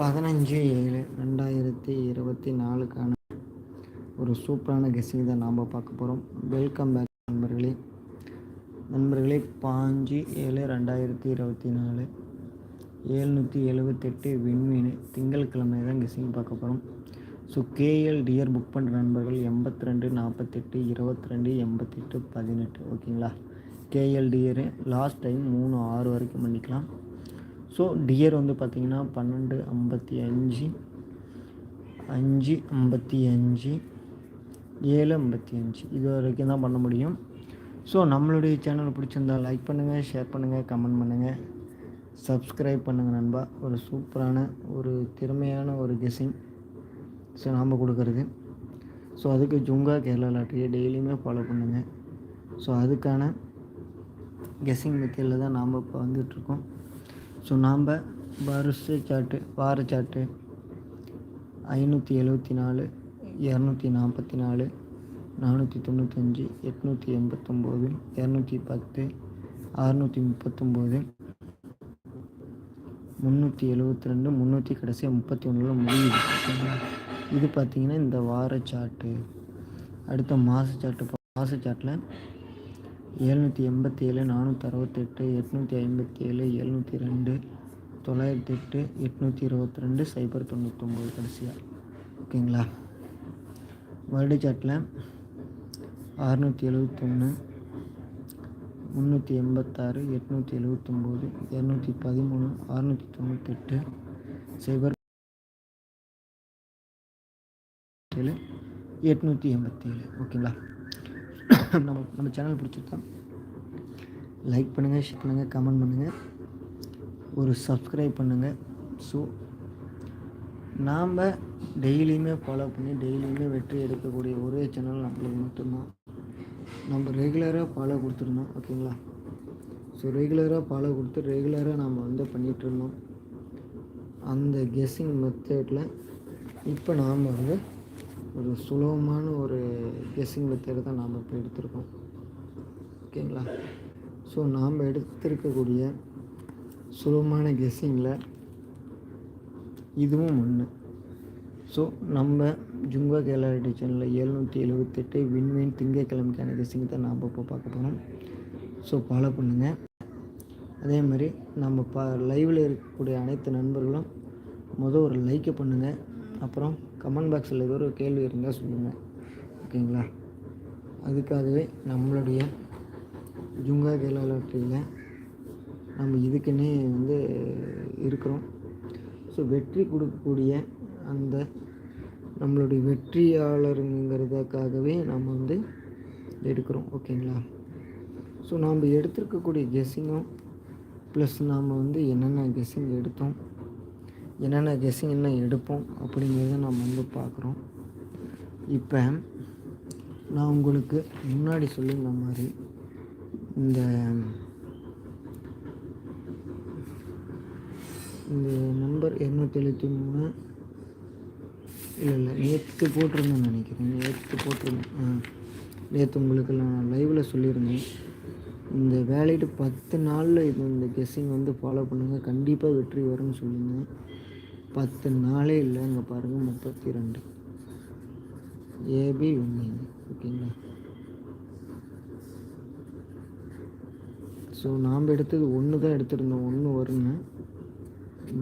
பதினஞ்சு ஏழு ரெண்டாயிரத்தி இருபத்தி நாலுக்கான ஒரு சூப்பரான கெஸ்ஸிங் தான் நாம் பார்க்க போகிறோம் வெல்கம் பேக் நண்பர்களே. நண்பர்களே பாஞ்சு ஏழு ரெண்டாயிரத்தி இருபத்தி நாலு ஏழ்நூற்றி எழுபத்தெட்டு விண்மீன் திங்கட்கிழமை தான் கெஸ்ஸிங் பார்க்க போகிறோம் ஸோ கேஎல் டியர் புக் பண்ணுற நண்பர்கள் எண்பத்தி ரெண்டு நாற்பத்தெட்டு இருபத்தி ரெண்டு எண்பத்தெட்டு பதினெட்டு. ஓகேங்களா கேஎல் டியரு லாஸ்ட் டைம் மூணு ஆறு வரைக்கும் பண்ணிக்கலாம். ஸோ டியர் வந்து பார்த்திங்கன்னா பன்னெண்டு ஐம்பத்தி அஞ்சு அஞ்சு ஐம்பத்தி அஞ்சு ஏழு ஐம்பத்தி அஞ்சு. இது வரைக்கும் தான் பண்ண முடியும். ஸோ நம்மளுடைய சேனல் பிடிச்சிருந்தா லைக் பண்ணுங்கள் ஷேர் பண்ணுங்கள் கமெண்ட் பண்ணுங்கள் சப்ஸ்கிரைப் பண்ணுங்கள் நண்பா. ஒரு சூப்பரான ஒரு திறமையான ஒரு கெஸ்ஸிங் ஸோ நாம் கொடுக்குறது. ஸோ அதுக்கு ஜுங்கா கேரளா லாட்டரியை டெய்லியுமே ஃபாலோ பண்ணுங்கள் ஸோ அதுக்கான கெஸ்ஸிங் மெத்தடில் தான் நாம் இப்போ வந்துட்டுருக்கோம் ஸோ நாம் வருஷ சாட்டு வார சாட்டு ஐநூற்றி எழுபத்தி நாலு இரநூத்தி நாற்பத்தி நாலு நானூற்றி தொண்ணூத்தஞ்சு எட்நூற்றி எண்பத்தொம்போது இரநூத்தி பத்து அறுநூற்றி முப்பத்தொம்போது முந்நூற்றி எழுபத்தி ரெண்டு முந்நூற்றி கடைசியாக முப்பத்தி ஒன்றில் முடியுது. இது பார்த்திங்கன்னா இந்த வார சாட்டு அடுத்த மாத சாட்டு மாத சாட்டில் எழுநூற்றி எண்பத்தி ஏழு நானூற்றி அறுபத்தெட்டு எட்நூற்றி ஐம்பத்தி ஏழு எழுநூற்றி ரெண்டு தொள்ளாயிரத்தி எட்டு எட்நூற்றி இருபத்தி ரெண்டு சைபர் தொண்ணூற்றொம்பது கடைசியாக ஓகேங்களா? வேர்டு சாட்டில் அறுநூற்றி எழுபத்தொன்று முந்நூற்றி எண்பத்தாறு எட்நூற்றி எழுபத்தொம்போது இரநூத்தி பதிமூணு அறுநூற்றி தொண்ணூத்தெட்டு சைபர் ஏழு எட்நூற்றி எண்பத்தேழு. ஓகேங்களா? நம்ம நம்ம சேனல் பிடிச்சிருக்கா? லைக் பண்ணுங்கள் ஷேர் பண்ணுங்கள் கமெண்ட் பண்ணுங்கள் ஒரு சப்ஸ்கிரைப் பண்ணுங்கள் ஸோ நாம் டெய்லியுமே ஃபாலோ பண்ணி டெய்லியுமே வெற்றி எடுக்கக்கூடிய ஒரே சேனல் நம்மளுக்கு மட்டும்தான். நம்ம ரெகுலராக ஃபாலோ கொடுத்துருந்தோம் ஓகேங்களா ஸோ ரெகுலராக ஃபாலோ கொடுத்து ரெகுலராக நாம் வந்து பண்ணிகிட்ருந்தோம் அந்த கெஸ்ஸிங் மெத்தேடில் இப்போ நாம் வந்து ஒரு சுலபமான ஒரு கெஸ்ஸிங் மெத்தட் தான் நாம் இப்போ எடுத்திருக்கோம். ஓகேங்களா? ஸோ நாம் எடுத்திருக்கக்கூடிய சுலபமான கெஸ்ஸிங்கில் இதுவும் ஒன்று ஸோ நம்ம ஜுங்கா கேலாரிட்டி சேனலில் எழுநூற்றி எழுபத்தெட்டு விண்வெண் திங்கக்கிழமைக்கான கெஸ்ஸிங் தான் நாம் இப்போ பார்க்க போகிறோம் ஸோ ஃபாலோ பண்ணுங்கள் அதே மாதிரி நம்ம ப லைவில் இருக்கக்கூடிய அனைத்து நண்பர்களும் மொதல் ஒரு லைக்கை பண்ணுங்கள் அப்புறம் கமெண்ட் பாக்ஸில் ஏதோ ஒரு கேள்வி இருந்தால் சொல்லுங்கள் ஓகேங்களா? அதுக்காகவே நம்மளுடைய ஜுங்கா கேலாலட்ரியில் நம்ம இதுக்குன்னே வந்து இருக்கிறோம். ஸோ வெற்றி கொடுக்கக்கூடிய அந்த நம்மளுடைய வெற்றியாளருங்கிறதுக்காகவே நம்ம வந்து எடுக்கிறோம். ஓகேங்களா? ஸோ நாம் எடுத்திருக்கக்கூடிய கெஸ்ஸிங்கும் ப்ளஸ் நாம் வந்து என்னென்ன கெஸ்ஸிங் எடுத்தோம் என்னென்ன கெஸ்ஸிங் என்ன எடுப்போம் அப்படிங்கிறத நம்ம வந்து பார்க்குறோம். இப்போ நான் உங்களுக்கு முன்னாடி சொல்லியிருந்த மாதிரி இந்த இந்த நம்பர் இரநூத்தி எழுபத்தி மூணு இல்லை இல்லை நேற்று போட்டிருந்தேன் நினைக்கிறேன். நேற்று போட்டிருந்தேன். நேற்று உங்களுக்கு நான் லைவில் சொல்லியிருந்தேன். இந்த வேலையிட்டு பத்து நாளில் இது இந்த கெஸ்ஸிங் வந்து ஃபாலோ பண்ணுங்கள் கண்டிப்பாக வெற்றி வரும்னு சொல்லுங்கள் பத்து நாளே இல்லை இங்கே பாருங்கள் முப்பத்தி ரெண்டு ஏபி ஒன்று ஓகேங்களா? ஸோ நாம் எடுத்தது ஒன்று தான் எடுத்திருந்தோம். ஒன்று வருங்க.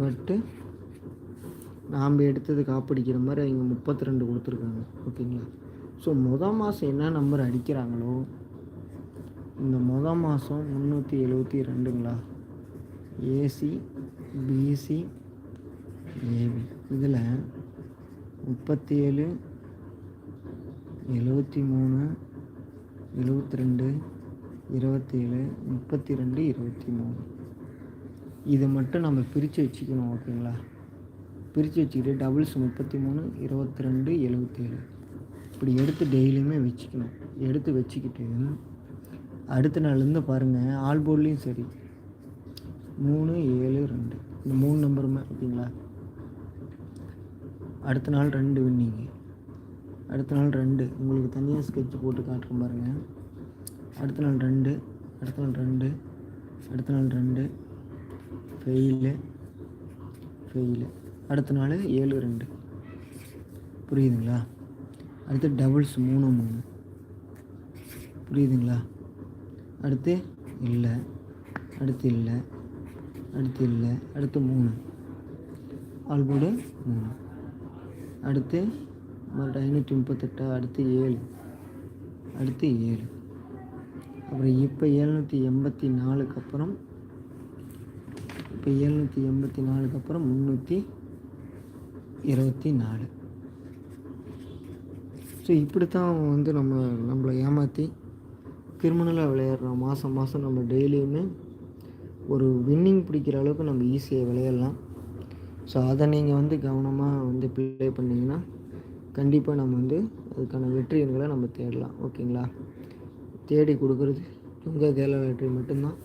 பட்டு நாம் எடுத்தது காப்பிடிக்கிற மாதிரி அவங்க முப்பத்தி ரெண்டு கொடுத்துருக்காங்க. ஓகேங்களா? ஸோ மொதல் மாதம் என்ன நம்பர் அடிக்கிறாங்களோ இந்த மொதல் மாதம் முந்நூற்றி எழுபத்தி ரெண்டுங்களா? ஏசி பிசி ஏபி இதில் முப்பத்தி ஏழு எழுபத்தி மூணு எழுபத்தி ரெண்டு இருபத்தேழு முப்பத்தி ரெண்டு இருபத்தி மூணு இதை மட்டும் நம்ம பிரித்து வச்சுக்கணும் ஓகேங்களா? பிரித்து வச்சுக்கிட்டு டபுள்ஸ் முப்பத்தி மூணு இருபத்தி ரெண்டு எழுபத்தேழு இப்படி எடுத்து டெய்லியுமே வச்சுக்கணும். எடுத்து வச்சுக்கிட்டு அடுத்த நாள்லேருந்து பாருங்கள் ஆல்போர்ட்லேயும் சரி. மூணு ஏழு ரெண்டு. இந்த மூணு நம்பருமே ஓகேங்களா? அடுத்த நாள் ரெண்டு வின்னிங்கு அடுத்த நாள் ரெண்டு. உங்களுக்கு தனியாக ஸ்கெட்ச் போட்டு காட்டுறேன் பாருங்கள் அடுத்த நாள் ரெண்டு. அடுத்த நாள் ரெண்டு. அடுத்த நாள் ரெண்டு. ஃபெயிலு ஃபெயிலு அடுத்த நாள் ஏழு ரெண்டு. புரியுதுங்களா? அடுத்து டபுள்ஸ் மூணு மூணு. புரியுதுங்களா? அடுத்து இல்லை. அடுத்து இல்லை. அடுத்து இல்லை. அடுத்து மூணு. ஆல்போர்டு மூணு. அடுத்து மறுபடியும் ஐநூற்றி முப்பத்தெட்டா அடுத்து ஏழு. அடுத்து ஏழு. அப்புறம் இப்போ எழுநூற்றி எண்பத்தி நாலுக்கு அப்புறம் இப்போ எழுநூற்றி எண்பத்தி நாலுக்கு அப்புறம் முந்நூற்றி இருபத்தி நாலு. ஸோ இப்படி தான் வந்து நம்ம நம்மளை ஏமாற்றி கிரிமினலாக விளையாடுறோம். மாதம் மாதம் நம்ம டெய்லியுமே ஒரு வின்னிங் பிடிக்கிற அளவுக்கு நம்ம ஈஸியாக விளையாடலாம். ஸோ அதை நீங்கள் வந்து கவனமாக வந்து ப்ளே பண்ணிங்கன்னா கண்டிப்பாக நம்ம வந்து அதுக்கான வெற்றி எண்களை நம்ம தேடலாம். ஓகேங்களா? தேடி கொடுக்குறது ஜுங்கா கேல வெற்றி மட்டும்தான்.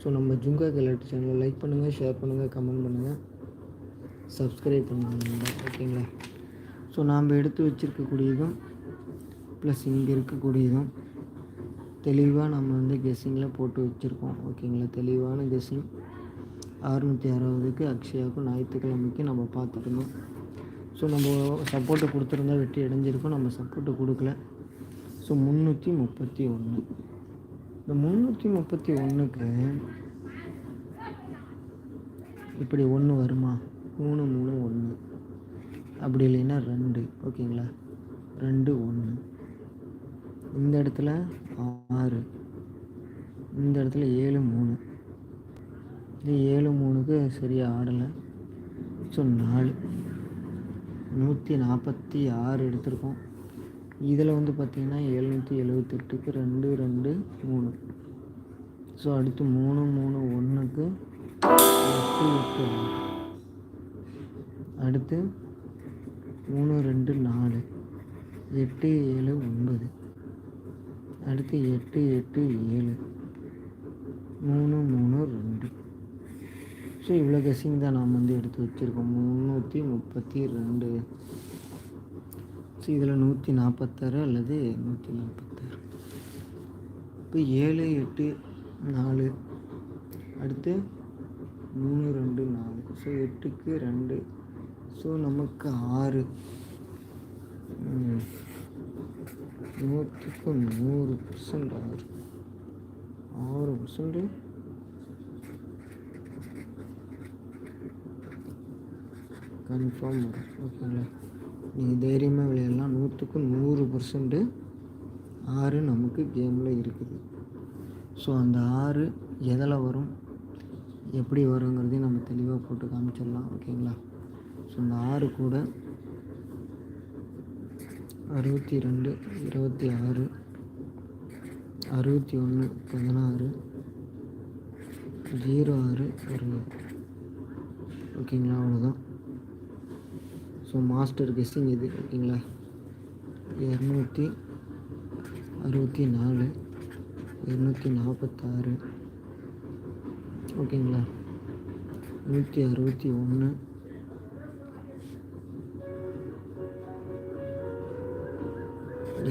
ஸோ நம்ம ஜுங்கா கேலட்ரி சேனலை லைக் பண்ணுங்கள் ஷேர் பண்ணுங்கள் கமெண்ட் பண்ணுங்கள் சப்ஸ்கிரைப் பண்ணுங்க ஓகேங்களா? ஸோ நாம் எடுத்து வச்சுருக்கக்கூடியதும் ப்ளஸ் இங்கே இருக்கக்கூடியதும் தெளிவாக நம்ம வந்து கெஸ்ஸிங்கில் போட்டு வச்சுருக்கோம். ஓகேங்களா? தெளிவான கெஸ்ஸிங் அறுநூற்றி அறுபதுக்கு அக்ஷயாவுக்கும் ஞாயிற்றுக்கிழமைக்கு நம்ம பார்த்துருந்தோம் ஸோ நம்ம சப்போர்ட்டு கொடுத்துருந்தா வெற்றி அடைஞ்சிருக்கோம். நம்ம சப்போர்ட்டு கொடுக்கல. ஸோ முந்நூற்றி முப்பத்தி ஒன்று இந்த முந்நூற்றி முப்பத்தி ஒன்றுக்கு இப்படி ஒன்று வருமா? மூணு மூணு ஒன்று அப்படி இல்லைன்னா ரெண்டு. ஓகேங்களா? ரெண்டு ஒன்று இந்த இடத்துல ஆறு. இந்த இடத்துல ஏழு மூணு. இது ஏழு மூணுக்கு சரியாக ஆடலை. ஸோ நாலு. நூற்றி நாற்பத்தி ஆறு எடுத்திருக்கோம். இதில் வந்து பார்த்திங்கன்னா எழுநூற்றி எழுபத்தெட்டுக்கு ரெண்டு ரெண்டு மூணு. ஸோ அடுத்து மூணு மூணு ஒன்றுக்கு எட்டு எட்டு அடுத்து மூணு ரெண்டு நாலு. எட்டு ஏழு ஒன்பது. அடுத்து எட்டு எட்டு ஏழு. மூணு மூணு ரெண்டு. ஸோ இவ்வளோ கெஸ்ஸிங் தான் நாம் வந்து எடுத்து வச்சுருக்கோம். முந்நூற்றி முப்பத்தி ரெண்டு. ஸோ இதில் நூற்றி நாற்பத்தாறு அல்லது நூற்றி நாற்பத்தாறு. இப்போ ஏழு எட்டு நாலு. அடுத்து மூணு ரெண்டு நாலு. ஸோ எட்டுக்கு ரெண்டு. ஸோ நமக்கு ஆறு. நூற்றுக்கு நூறு பர்சன்ட் ஆறு. ஆறு பர்சன்ட்டு கன்ஃபார்ம் வரும் ஓகேங்களா நீங்கள் தைரியமாக விளையாடலாம். நூற்றுக்கு நூறு பர்சன்ட்டு ஆறு நமக்கு கேமில் இருக்குது. ஸோ அந்த ஆறு எதில் வரும்? எப்படி வருங்கிறதையும் நம்ம தெளிவாக போட்டு காமிச்சிடலாம். ஓகேங்களா? ஸோ அந்த ஆறு கூட அறுபத்தி ரெண்டு இருபத்தி ஆறு அறுபத்தி ஒன்று பதினாறு ஜீரோ ஆறு அறுபது ஓகேங்களா? அவ்வளோதான் ஸோ மாஸ்டர் கெஸ்ஸிங் இது ஓகேங்களா? இரநூத்தி அறுபத்தி நாலு இரநூத்தி நாற்பத்தாறு ஓகேங்களா? நூற்றி அறுபத்தி ஒன்று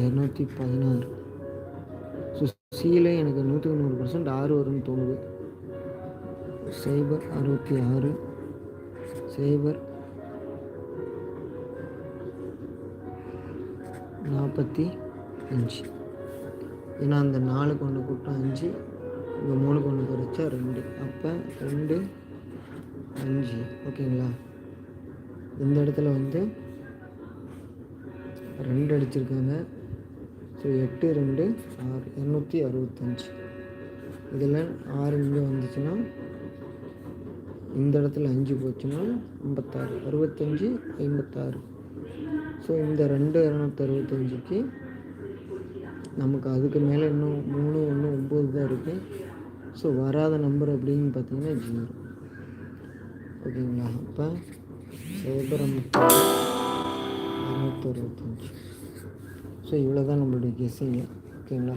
இரநூத்தி பதினாறு. ஸோ சியில் எனக்கு நூற்றுக்கு நூறு பர்சன்ட் ஆறு வரும்னு தோணுது. சைபர் அறுபத்தி ஆறு சைபர் நாற்பத்தி அஞ்சு. ஏன்னா அந்த நாலு கொண்டு கூட்டம் அஞ்சு இங்கே மூணு கொண்டு குறைச்சா ரெண்டு. அப்போ ரெண்டு அஞ்சு. ஓகேங்களா? இந்த இடத்துல வந்து ரெண்டு அடிச்சிருக்காங்க. ஸோ எட்டு ரெண்டு ஆறு. இரநூத்தி அறுபத்தஞ்சி. இதில் ஆறு இங்கே வந்துச்சுன்னா இந்த இடத்துல அஞ்சு போச்சுன்னா ஐம்பத்தாறு. அறுபத்தஞ்சு ஐம்பத்தாறு. ஸோ இந்த ரெண்டு இரநூத்தி அறுபத்தஞ்சுக்கு நமக்கு அதுக்கு மேலே இன்னும் மூணு ஒன்று ஒம்பது தான் இருக்குது ஸோ வராத நம்பர் அப்படின்னு பார்த்தீங்கன்னா ஜீரோ. ஓகேங்களா? அப்போ சைபர் இரநூத்தி அறுபத்தஞ்சி அறுபத்தஞ்சு ஸோ இவ்வளோ தான் நம்மளுடைய கெஸ்ஸிங்க ஓகேங்களா?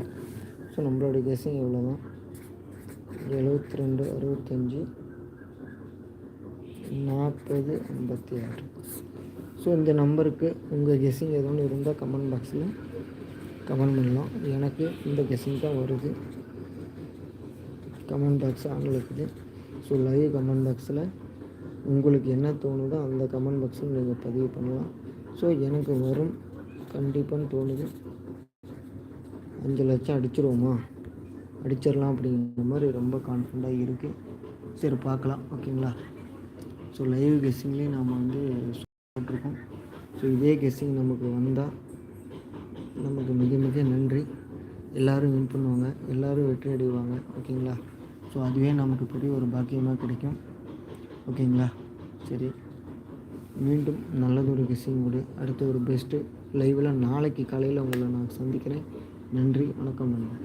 ஸோ நம்மளுடைய கெஸ்ஸிங் இவ்வளோ தான் எழுபத்தி ரெண்டு அறுபத்தஞ்சி நாற்பது ஐம்பத்தி ஆறு. ஸோ இந்த நம்பருக்கு உங்கள் கெஸ்ஸிங் எதோ ஒன்று இருந்தால் கமெண்ட் பாக்ஸில் கமெண்ட் பண்ணலாம். எனக்கு இந்த கெஸ்ஸிங் தான் வருது. கமெண்ட் பாக்ஸ் ஆனில் இருக்குது ஸோ லைவ் கமெண்ட் பாக்ஸில் உங்களுக்கு என்ன தோணுதோ அந்த கமெண்ட் பாக்ஸில் நீங்கள் பதிவு பண்ணலாம். ஸோ எனக்கு வரும். கண்டிப்பான்னு தோணுது. அஞ்சு லட்சம் அடிச்சிருவோமா? அடிச்சிடலாம் அப்படிங்கிற மாதிரி ரொம்ப கான்ஃபிடண்ட்டாக இருக்குது சரி பார்க்கலாம். ஓகேங்களா ஸோ லைவ் கெஸ்ஸிங்லேயே நாம் வந்து போட்டிருக்கோம் ஸோ இதே கெஸ்ஸிங் நமக்கு வந்தால் நமக்கு மிக மிக நன்றி. எல்லோரும் வின் பண்ணுவாங்க. எல்லோரும் வெற்றி அடைவாங்க. ஓகேங்களா ஸோ அதுவே நமக்கு பெரிய ஒரு பாக்கியமாக கிடைக்கும். ஓகேங்களா சரி. மீண்டும் நல்லதொரு கெஸ்ஸிங்கோடு அடுத்த ஒரு பெஸ்ட்டு லைவில் நாளைக்கு காலையில் உங்களை நான் சந்திக்கிறேன். நன்றி. வணக்கம். நன்றி.